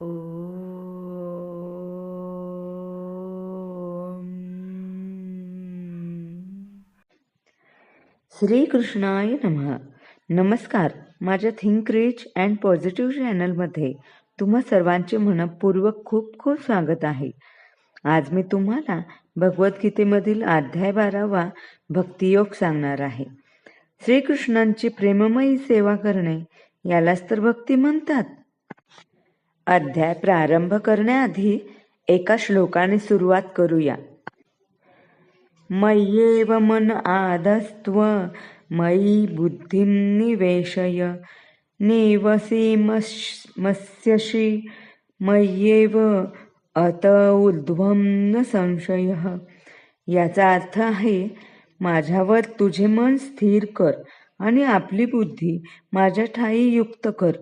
श्रीकृष्णाय नमः। नमस्कार माझ्या थिंक रिच अँड पॉझिटिव्ह चॅनलमध्ये तुम्हा सर्वांचे मनपूर्वक खूप खूप स्वागत आहे. आज मी तुम्हाला भगवद्गीतेमधील अध्याय बारावा भक्तियोग सांगणार आहे. श्रीकृष्णांची प्रेममयी सेवा करणे यालाच तर भक्ती म्हणतात. अध्याय प्रारंभ करण्याआधी एका श्लोकाने सुरुवात करूया. मय्येव मन आदस्त्व मयी बुद्धिं निवेशय निवसीमस्यसि मय्येव अत ऊर्ध्वं न संशय. याचा अर्थ आहे माझ्यावर तुझे मन स्थिर कर आणि आपली बुद्धी माझ्या ठाई युक्त कर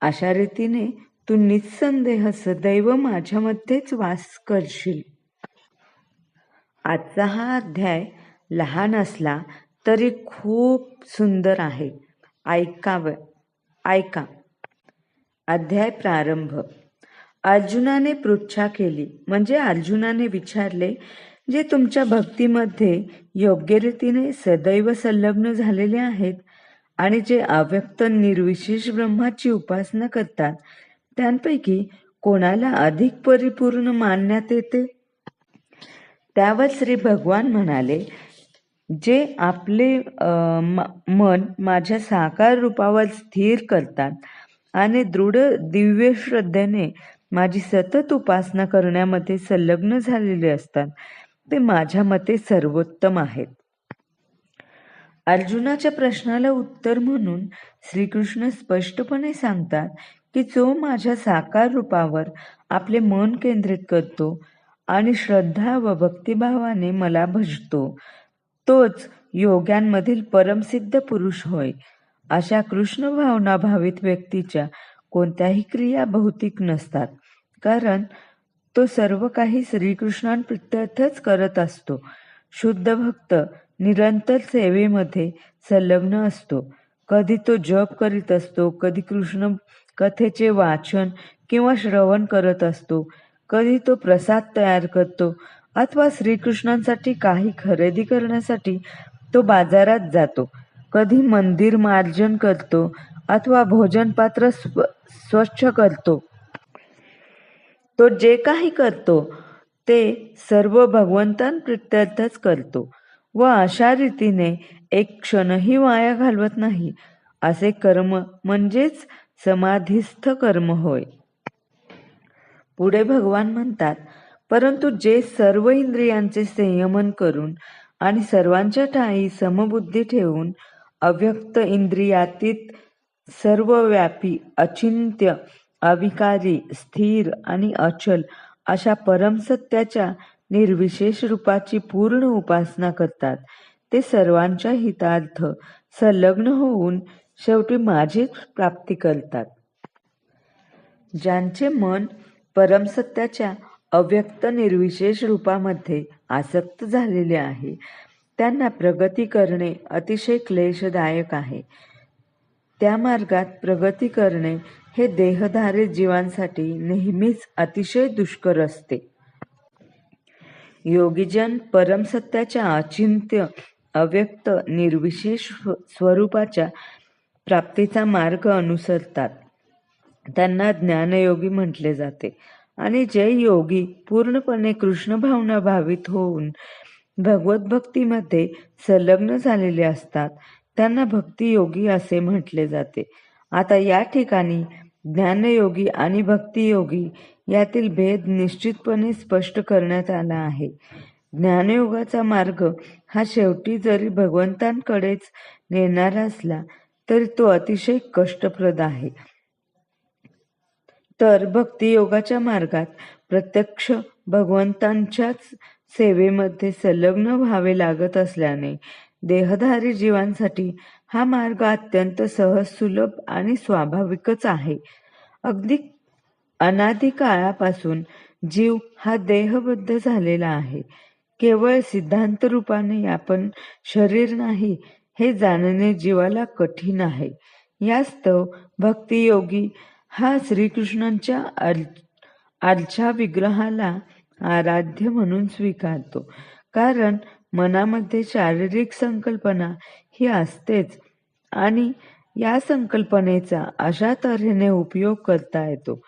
अशा रीतीने तू निस्संदेह सदैव माझ्यामध्येच वास करशील. आजचा हा अध्याय लहान असला तरी खूप सुंदर आहे. ऐकाव. ऐका. अध्याय प्रारंभ. अर्जुनाने पृच्छा केली. म्हणजे अर्जुनाने विचारले जे तुमच्या भक्तीमध्ये योग्य रीतीने सदैव संलग्न झालेले आहेत आणि जे अव्यक्त निर्विशेष ब्रह्माची उपासना करतात त्यांपैकी कोणाला अधिक परिपूर्ण मानण्यात येते? त्यावर श्री भगवान म्हणाले जे आपले मन माझ्या साकार रूपावर स्थिर करतात आणि दृढ दिव्य श्रद्धेने माझी सतत उपासना करण्यामध्ये संलग्न झालेले असतात ते माझ्या मते सर्वोत्तम आहेत. अर्जुनाच्या प्रश्नाला उत्तर म्हणून श्रीकृष्ण स्पष्टपणे सांगतात की जो माझ्या साकार रूपावर आपले मन केंद्रित करतो आणि श्रद्धा व भक्तिभावाने मला भजतो तोच योग्यांमधील परमसिद्ध पुरुष होय अशा कृष्ण भावना भावित व्यक्तीच्या कोणत्याही क्रिया भौतिक नसतात कारण तो सर्व काही श्रीकृष्णांप्रत्यर्थच करत असतो. शुद्ध भक्त निरंतर सेवेमध्ये संलग्न असतो. कधी तो जप करीत असतो कधी कृष्ण कथेचे वाचन किंवा श्रवण करत असतो कधी तो प्रसाद तयार करतो अथवा श्रीकृष्णांसाठी काही खरेदी करण्यासाठी तो बाजारात जातो. कधी मंदिर मार्जन करतो अथवा भोजन पात्र स्व स्वच्छ करतो. तो जे काही करतो ते सर्व भगवंतांप्रित्यर्थच करतो व अशा रीतीने एक क्षणही वाया घालवत नाही. असे कर्म म्हणजेच समाधीस्थ कर्म होय. पुढे भगवान म्हणतात परंतु जे सर्व इंद्रियांचे संयमन करून आणि सर्वांच्या ठाई समबुद्धी ठेवून अव्यक्त इंद्रियातीत सर्वव्यापी अचिंत्य अविकारी स्थिर आणि अचल अशा परमसत्याच्या निर्विशेष रूपाची पूर्ण उपासना करतात. ते सर्वांच्या हितार्थ संलग्न होऊन शेवटी माझीच प्राप्ती करतात. ज्यांचे मन परमसत्याच्या अव्यक्त निर्विशेष रूपामध्ये आसक्त झालेले आहे त्यांना प्रगती करणे अतिशय क्लेशदायक आहे. त्या मार्गात प्रगती करणे हे देहधारित जीवांसाठी नेहमीच अतिशय दुष्कर असते. योगीजन परमसत्याच्या अचिंत्य अव्यक्त निर्विशेष स्वरूपाच्या प्राप्तीचा मार्ग अनुसरतात. त्यांना ज्ञानयोगी म्हटले जाते. आणि जे योगी पूर्णपणे कृष्ण भावना भावित होऊन भगवत भक्तीमध्ये संलग्न झालेले असतात त्यांना भक्तियोगी असे म्हटले जाते. आता या ठिकाणी ज्ञानयोगी आणि भक्तियोगी यातील भेद निश्चितपणे स्पष्ट करण्यात आला आहे. ज्ञानयोगाचा मार्ग हा शेवटी जरी भगवंतांकडेच नेणारा असला तरी तो अतिशय कष्टप्रद आहे. तर भक्तियोगाच्या मार्गात प्रत्यक्ष भगवंतांच्याच सेवेमध्ये संलग्न व्हावे लागत असल्याने देहधारी जीवांसाठी हा मार्ग अत्यंत सहज सुलभ आणि स्वाभाविकच आहे. अगदी अनादी काळापासून जीव हा देहबद्ध झालेला आहे. केवळ सिद्धांत रूपाने आपण शरीर नाही हे जाणणे जीवाला कठीण आहे. यास्तव भक्तियोगी हा श्रीकृष्णांच्या अर् विग्रहाला आराध्य म्हणून स्वीकारतो. कारण मनामध्ये शारीरिक संकल्पना ही असतेच आणि या संकल्पनेचा अशा तऱ्हेने उपयोग करता येतो.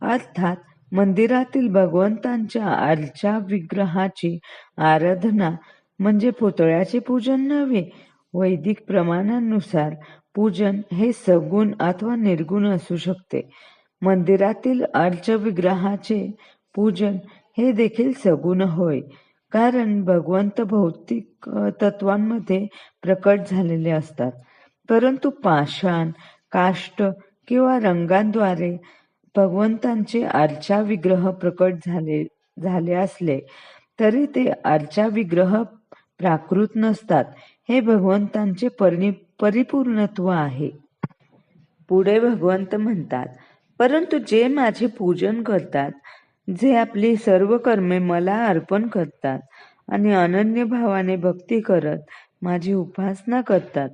अर्थात मंदिरातील भगवंतांच्या आलच्या विग्रहाची आराधना म्हणजे पुतळ्याचे पूजन नव्हे वैदिक प्रमाणानुसार पूजन हे सगुण अथवा निर्गुण असू शकते. मंदिरातील अर्च विग्रहाचे पूजन हे देखील सगुण होय कारण भगवंत भौतिक तत्वांमध्ये प्रकट झालेले असतात. परंतु पाषाण काष्ट किंवा रंगांद्वारे भगवंतांचे अर्चा विग्रह प्रकट झाले झाले असले तरी ते अर्चा विग्रह प्राकृत नसतात. हे भगवंतांचे परि परिपूर्णत्व आहे. पुढे भगवंत म्हणतात परंतु जे माझे पूजन करतात जे आपली सर्व कर्मे मला अर्पण करतात आणि अनन्य भावाने भक्ती करत माझी उपासना करतात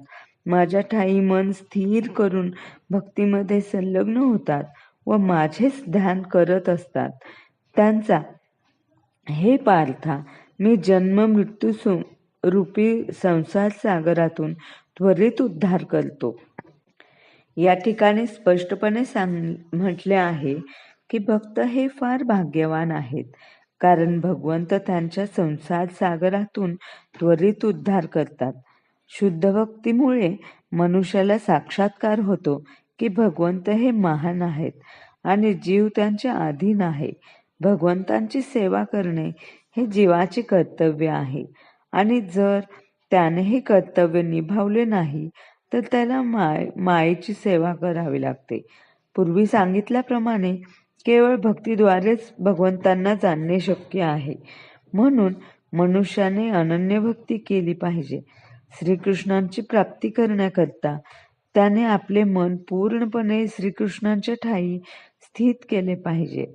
माझ्या ठाई मन स्थिर करून भक्तीमध्ये संलग्न होतात व माझेच ध्यान करत असतात. त्यांचा हे पार्था मी जन्म मृत्यू रूपी संसार सागरातून त्वरित उद्धार करतो. या ठिकाणी स्पष्टपणे सांग म्हटले आहे की भक्त हे फार भाग्यवान आहेत कारण भगवंत त्यांच्या संसार सागरातून त्वरित उद्धार करतात. शुद्ध भक्तीमुळे मनुष्याला साक्षात्कार होतो की भगवंत हे महान आहेत आणि जीव त्यांच्या अधीन आहे. भगवंतांची सेवा करणे हे जीवाचे कर्तव्य आहे. आणि जर त्याने हे कर्तव्य निभावले नाही तर त्याला माय मायेची सेवा करावी लागते. पूर्वी सांगितल्याप्रमाणे केवळ भक्तीद्वारेच भगवंतांना जाणणे शक्य आहे. म्हणून मनुष्याने अनन्य भक्ती केली पाहिजे. श्रीकृष्णांची प्राप्ती करण्याकरता त्याने आपले मन पूर्णपणे श्रीकृष्णांच्या ठाई स्थित केले पाहिजे.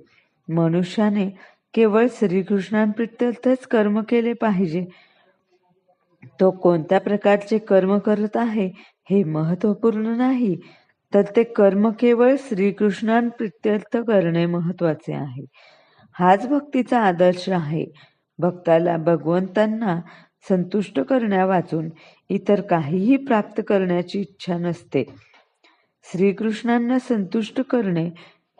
मनुष्याने केवळ श्रीकृष्णांप्रित्यर्थच कर्म केले पाहिजे. तो कोणत्या प्रकारचे कर्म करत आहे हे महत्त्वपूर्ण नाही तर ते कर्म केवळ श्रीकृष्णांप्रित्यर्थ करणे महत्त्वाचे आहे. हाच भक्तीचा आदर्श आहे. भक्ताला भगवंतांना संतुष्ट करण्या वाचून इतर काहीही प्राप्त करण्याची इच्छा नसते. श्रीकृष्णांना संतुष्ट करणे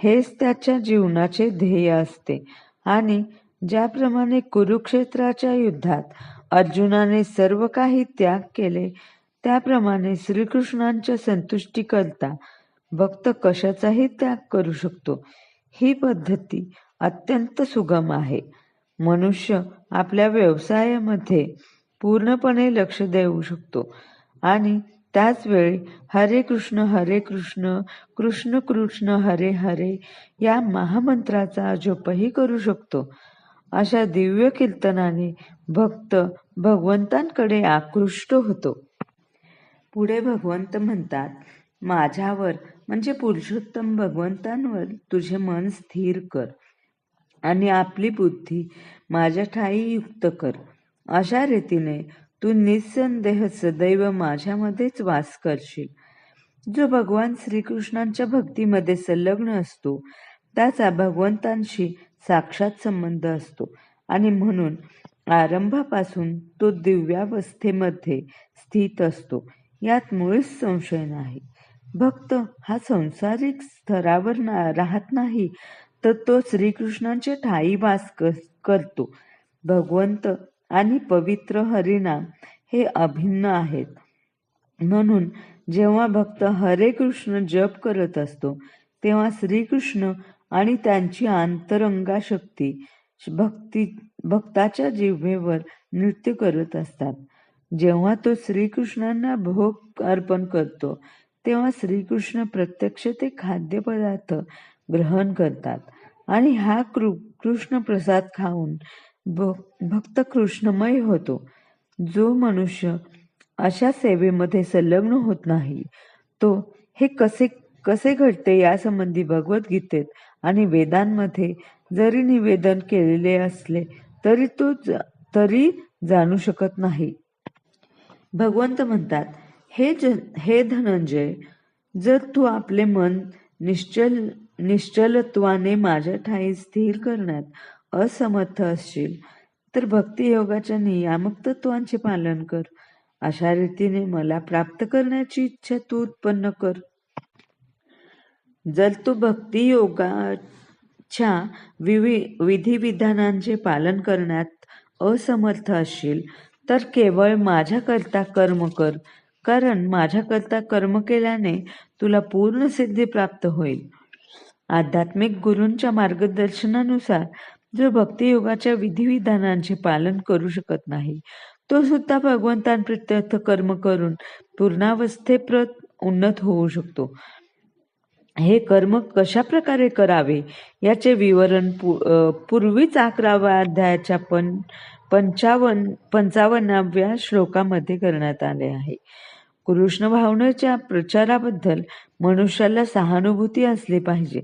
हेच त्याच्या जीवनाचे ध्येय असते आणि ज्याप्रमाणे कुरुक्षेत्राच्या युद्धात अर्जुनाने सर्व काही त्याग केले त्याप्रमाणे श्रीकृष्णांच्या संतुष्टी करता भक्त कशाचाही त्याग करू शकतो. ही पद्धती अत्यंत सुगम आहे. मनुष्य आपल्या व्यवसायामध्ये पूर्णपणे लक्ष देऊ शकतो. आणि त्याच वेळी हरे कृष्ण हरे कृष्ण कृष्ण कृष्ण हरे हरे या महामंत्राचा जपही करू शकतो. अशा दिव्य कीर्तनाने भक्त भगवंतांकडे आकृष्ट होतो. पुढे भगवंत म्हणतात माझ्यावर म्हणजे पुरुषोत्तम भगवंतांवर तुझे मन स्थिर कर आणि आपली बुद्धी माझ्या ठाई युक्त कर. अशा रीतीने तू निसंदेह सदैव माझ्यामध्येच वास करशील. जो भगवान श्रीकृष्णांच्या भक्तीमध्ये संलग्न असतो त्याचा भगवंतांशी साक्षात संबंध असतो आणि म्हणून आरंभापासून तो दिव्यावस्थेमध्ये स्थित असतो. यात मुळीच संशय नाही. भक्त हा संसारिक स्तरावर ना राहत नाही तर तो श्रीकृष्णांचे ठाई वास करतो. भगवंत आणि पवित्र हरिनाम हे अभिन्न आहेत. म्हणून जेव्हा भक्त हरे कृष्ण जप करत असतो तेव्हा श्रीकृष्ण आणि त्यांची आंतरंगा शक्ती भक्ती भक्ताच्या जिव्हेवर नृत्य करत असतात. जेव्हा तो श्रीकृष्णांना भोग अर्पण करतो तेव्हा श्रीकृष्ण प्रत्यक्ष ते खाद्यपदार्थ ग्रहण करतात आणि हा कृ कृष्ण प्रसाद खाऊन भक्त कृष्णमय होतो. जो मनुष्य अशा सेवेमध्ये संलग्न होत नाही तो हे कसे कसे घडते यासंबंधी भगवद्गीतेत आणि वेदांमध्ये जरी निवेदन केलेले असले तरी तो तरी जाणू शकत नाही. भगवंत म्हणतात हे जन हे धनंजय जर तू आपले मन निश्चल निश्चलत्वाने माझ्या ठाई स्थिर करण्यात असमर्थ असशील. तर भक्तियोगाच्या नियामक तत्वांचे पालन कर. अशा रीतीने मला प्राप्त करण्याची इच्छा तू उत्पन्न कर. जर तू भक्तियोगाच्या विधिविधानांचे पालन करण्यात असमर्थ असशील तर केवळ माझ्याकरता कर्म कर. कारण माझ्याकरता कर्म केल्याने तुला पूर्ण सिद्धी प्राप्त होईल. आध्यात्मिक गुरूंच्या मार्गदर्शनानुसार जो भक्तियोगाच्या विधिविधानांचे पालन करू शकत नाही तो सुद्धा भगवंतांप्रत्यर्थ कर्म करून पूर्णावस्थेप्रत उन्नत होऊ शकतो. हे कर्म कशा प्रकारे करावे याचे विवरण पूर्वीच अकराव्या अध्यायाच्या पण पंचावन्न पंचावन्नाव्या श्लोकामध्ये करण्यात आले आहे. कृष्ण भावनेच्या प्रचाराबद्दल मनुष्याला सहानुभूती असली पाहिजे.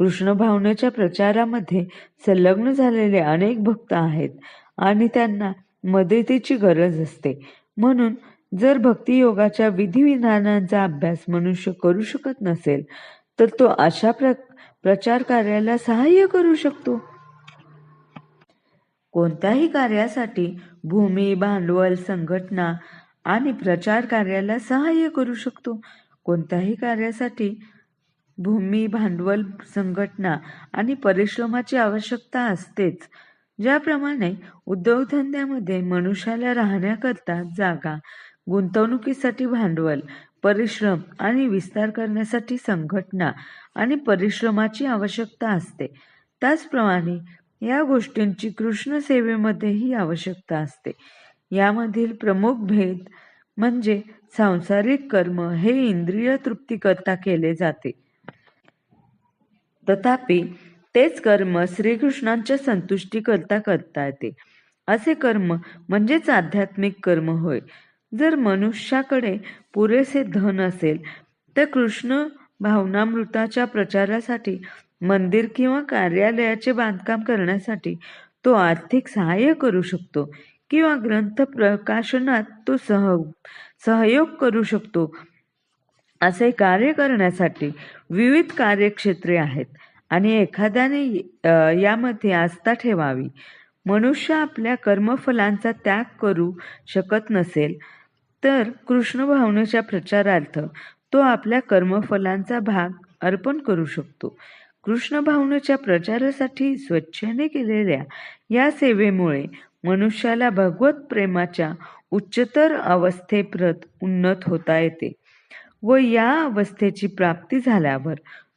कृष्ण भावनेच्या प्रचारामध्ये संलग्न झालेले अनेक भक्त आहेत आणि त्यांना मदतीची गरज असते. म्हणून जर भक्तियोगाच्या विधिविधानांचा अभ्यास मनुष्य करू शकत नसेल तर तो अशा प्र प्रचार कार्याला सहाय्य करू शकतो. कोणत्याही कार्यासाठी भूमी भांडवल संघटना आणि प्रचार कार्याला सहाय्य करू शकतो. कोणत्याही कार्यासाठी भूमी भांडवल संघटना आणि परिश्रमाची आवश्यकता असतेच. ज्याप्रमाणे उद्योगधंद्यामध्ये मनुष्याला राहण्याकरता जागा गुंतवणुकीसाठी भांडवल परिश्रम आणि विस्तार करण्यासाठी संघटना आणि परिश्रमाची आवश्यकता असते. त्याचप्रमाणे या गोष्टींची कृष्ण सेवेमध्येही आवश्यकता असते. यामधील प्रमुख भेद म्हणजे सांसारिक कर्म हे इंद्रिय तृप्तीकरता केले जाते. तथापि तेच कर्म श्रीकृष्णांच्या संतुष्टीकरता करता येते. असे कर्म म्हणजेच आध्यात्मिक कर्म होय. जर मनुष्याकडे पुरेसे धन असेल तर कृष्ण भावनामृताच्या प्रचारासाठी मंदिर किंवा कार्यालयाचे बांधकाम करण्यासाठी तो आर्थिक सहाय्य करू शकतो किंवा ग्रंथ प्रकाशनात तो सह सहयोग करू शकतो. असे कार्य करण्यासाठी विविध कार्यक्षेत्रे आहेत आणि एखाद्याने यामध्ये आस्था ठेवावी. मनुष्य आपल्या कर्मफलांचा त्याग करू शकत नसेल तर कृष्ण भावनेच्या प्रचारार्थ तो आपल्या कर्मफलांचा भाग अर्पण करू शकतो. कृष्ण भावनेच्या प्रचारासाठी स्वच्छेने केलेल्या या सेवेमुळे मनुष्याला भगवत प्रेमाच्या उच्चतर अवस्थेप्रत उन्नत होता येते. व या अवस्थेची प्राप्ती झाल्यावर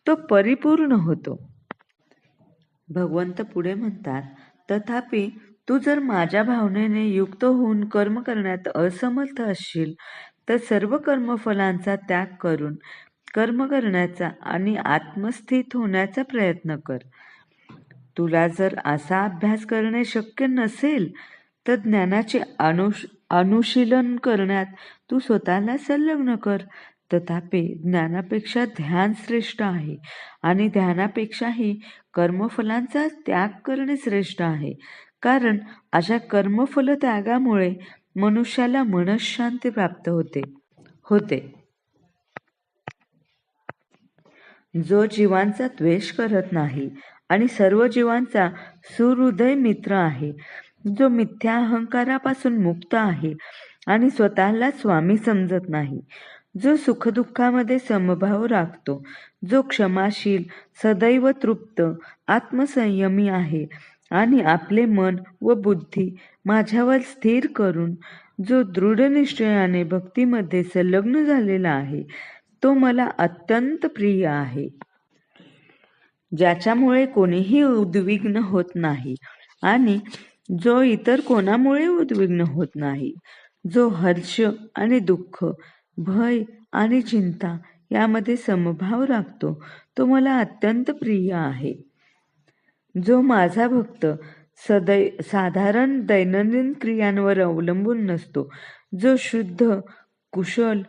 तो परिपूर्ण होतो. भगवंत पुढे म्हणतात तथापि तू जर माझ्या भावनेने युक्त होऊन कर्म करण्यात असमर्थ असशील तर सर्व कर्मफलांचा त्याग करून कर्म करण्याचा आणि आत्मस्थित होण्याचा प्रयत्न कर. तुला जर असा अभ्यास करणे शक्य नसेल तर ज्ञानाचे अनुश अनुशीलन करण्यात तू स्वतःला संलग्न कर. तथापि ज्ञानापेक्षा ध्यान श्रेष्ठ आहे आणि ध्यानापेक्षाही कर्मफलांचा त्याग करणे श्रेष्ठ आहे. कारण अशा कर्मफल त्यागामुळे मनुष्याला मनशांती प्राप्त होते. होते. जो जीवांचा द्वेष करत नाही आणि सर्व जीवांचा सुहृदय मित्र आहे जो मिथ्या अहंकारापासून मुक्त आहे आणि स्वतःला स्वामी समजत नाही जो सुखदुःखामध्ये समभाव राखतो जो क्षमाशील सदैव तृप्त आत्मसंयमी आहे आणि आपले मन व बुद्धी माझ्यावर स्थिर करून जो दृढनिश्चयाने भक्तीमध्ये संलग्न झालेला आहे तो मला अत्यंत प्रिय आहे. ज्याच्यामुळे कोणीही उद्विग्न होत नाही आणि जो इतर कोणामुळे उद्विग्न होत नाही जो हर्ष आणि दुःख भय आणि चिंता यामध्ये समभाव राखतो. तो मला अत्यंत प्रिय आहे. जो माझा भक्त सदै साधारण दैनंदिन क्रियांवर अवलंबून नसतो. जो शुद्ध कुशल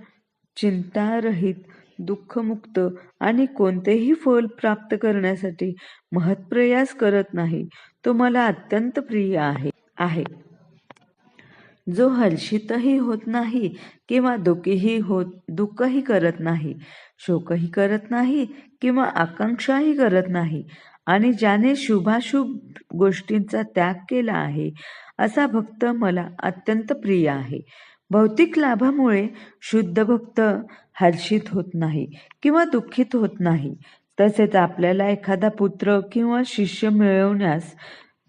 चिंतारहित दुःखमुक्त आणि कोणतेही फल प्राप्त करण्यासाठी महत्प्रयास करत नाही तो मला अत्यंत प्रिय आहे. आहे जो हर्षितही होत नाही किंवा दुःखीही होत दुःखही करत नाही शोकही करत नाही किंवा आकांक्षाही करत नाही आणि ज्याने शुभाशुभ गोष्टींचा त्याग केला आहे असा भक्त मला अत्यंत प्रिय आहे. भौतिक लाभामुळे शुद्ध भक्त हर्षित होत नाही किंवा दुःखित होत नाही. तसेच आपल्याला एखादा पुत्र किंवा शिष्य मिळवण्यास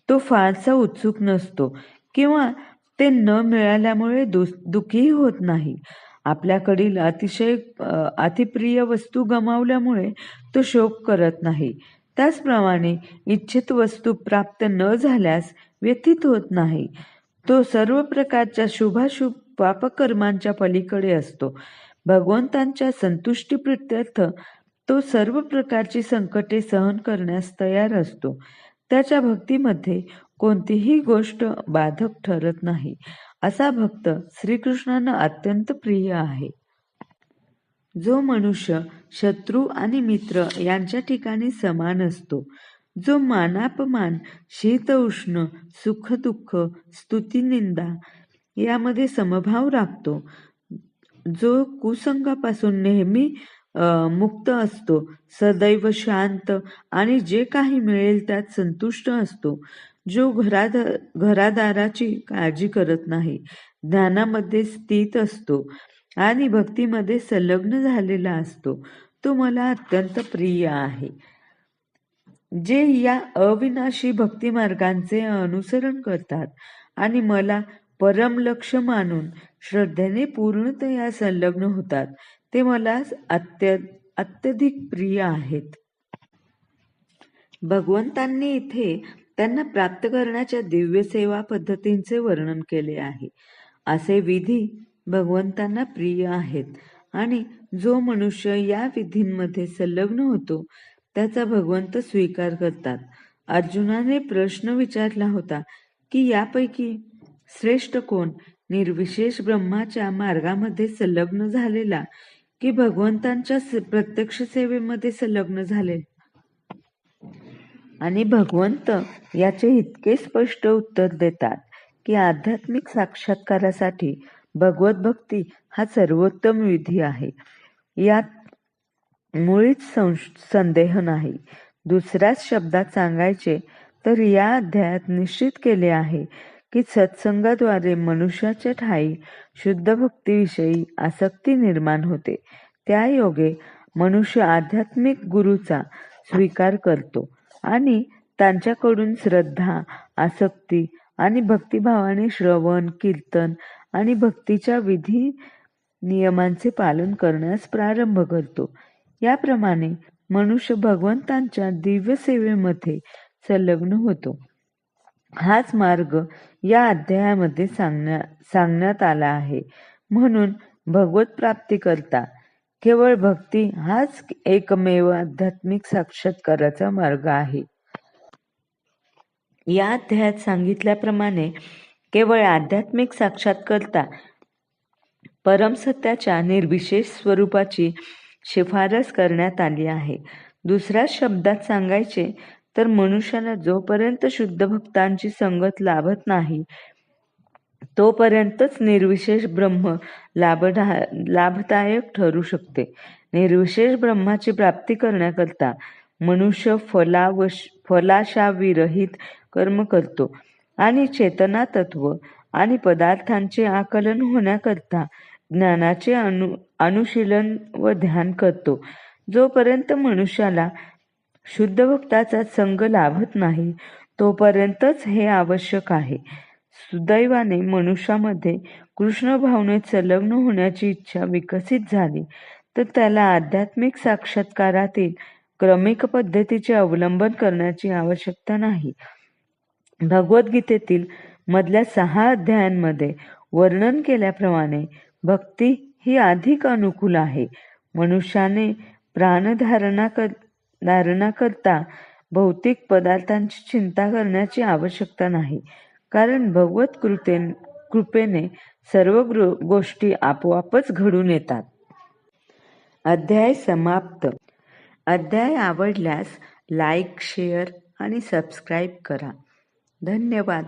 तो फारसा उत्सुक नसतो किंवा ते न मिळाल्यामुळे दुस दुःखी होत नाही. आपल्याकडील अतिशय अतिप्रिय वस्तू गमावल्यामुळे तो शोक करत नाही. त्याचप्रमाणे इच्छित वस्तू प्राप्त न झाल्यास व्यथित होत नाही. तो सर्व प्रकारच्या शुभाशुभ पापकर्मांच्या पलीकडे असतो. भगवंतांच्या संतुष्टीप्रित्यर्थ तो सर्व प्रकारची संकटे सहन करण्यास तयार असतो. त्याच्या भक्तीमध्ये कोणतीही गोष्ट बाधक ठरत नाही. असा भक्त श्रीकृष्णांना अत्यंत प्रिय आहे. जो मनुष्य शत्रू आणि मित्र यांच्या ठिकाणी समान असतो जो मानापमान शीत उष्ण सुख दुःख स्तुतिनिंदा यामध्ये समभाव राखतो जो कुसंगापासून नेहमी मुक्त असतो सदैव शांत आणि जे काही मिळेल त्यात संतुष्ट असतो. जो घराद घरादाराची काळजी करत नाही ज्ञानामध्ये स्थित असतो आणि भक्तीमध्ये संलग्न झालेला असतो तो मला अत्यंत प्रिय आहे. जे या अविनाशी भक्ती मार्गांचे अनुसरण करतात आणि मला परम लक्ष मानून श्रद्धेने पूर्णतया संलग्न होतात ते मला अत्य अत्यधिक प्रिय आहेत. भगवंतांनी इथे त्यांना प्राप्त करण्याच्या दिव्य सेवा पद्धतींचे वर्णन केले आहे. असे विधी भगवंतांना प्रिय आहेत आणि जो मनुष्य या विधींमध्ये संलग्न होतो त्याचा भगवंत स्वीकार करतात. अर्जुनाने प्रश्न विचारला होता की यापैकी श्रेष्ठ कोण? निर्विशेष ब्रह्माच्या मार्गामध्ये संलग्न झालेला की भगवंतांच्या प्रत्यक्ष सेवेमध्ये संलग्न झाले आणि भगवंत याचे इतके स्पष्ट उत्तर देतात की आध्यात्मिक साक्षात्कारासाठी भगवत भक्ती हा सर्वोत्तम विधी आहे. यात मुळीच संदेह नाही. दुसऱ्याच शब्दात सांगायचे तर या अध्यायात निश्चित केले आहे की सत्संगाद्वारे मनुष्याच्या ठाई शुद्ध भक्तीविषयी आसक्ती निर्माण होते. त्या योगे मनुष्य आध्यात्मिक गुरुचा स्वीकार करतो. आणि त्यांच्याकडून श्रद्धा आसक्ती आणि भक्तिभावाने श्रवण कीर्तन आणि भक्तीच्या विधी नियमांचे पालन करण्यास प्रारंभ करतो. याप्रमाणे मनुष्य भगवंतांच्या दिव्य सेवेमध्ये संलग्न होतो. हाच मार्ग या अध्यायामध्ये सांगण्या सांगण्यात आला आहे. म्हणून भगवत प्राप्ती करता केवळ भक्ती हाच एकमेव आध्यात्मिक साक्षात्काराचा मार्ग आहे. या अध्यायात सांगितल्याप्रमाणे केवळ आध्यात्मिक साक्षात्कर्ता परमसत्याच्या निर्विशेष स्वरूपाची शिफारस करण्यात आली आहे. दुसऱ्या शब्दात सांगायचे तर मनुष्याला जोपर्यंत शुद्ध भक्तांची संगत लाभत नाही तोपर्यंतच निर्विशेष ब्रह्म लाभदा लाभदायक ठरू शकते. निर्विशेष ब्रह्माची प्राप्ती करण्याकरता मनुष्य फलावश फलाशाविरहित कर्म करतो आणि चेतना तत्व आणि पदार्थांचे आकलन होण्याकरता ज्ञानाचे अनु अनुशीलन व ध्यान करतो. जोपर्यंत मनुष्याला शुद्ध भक्ताचा संग लाभत नाही तोपर्यंतच हे आवश्यक आहे. सुदैवाने मनुष्यामध्ये कृष्ण भावनेत संलग्न होण्याची इच्छा विकसित झाली तर त्याला आध्यात्मिक साक्षात्कारातील क्रमिक पद्धतीचे अवलंबन करण्याची आवश्यकता नाही. भगवद्गीतेतील मधल्या सहा अध्यायांमध्ये वर्णन केल्याप्रमाणे भक्ती ही अधिक अनुकूल आहे. मनुष्याने प्राणधारणा कर धारणा करता भौतिक पदार्थांची चिंता करण्याची आवश्यकता नाही. कारण भगवत कृते कृपेने सर्व गोष्टी आपोआपच घडून येतात. अध्याय समाप्त. अध्याय आवडल्यास लाईक शेअर आणि सबस्क्राईब करा. धन्यवाद.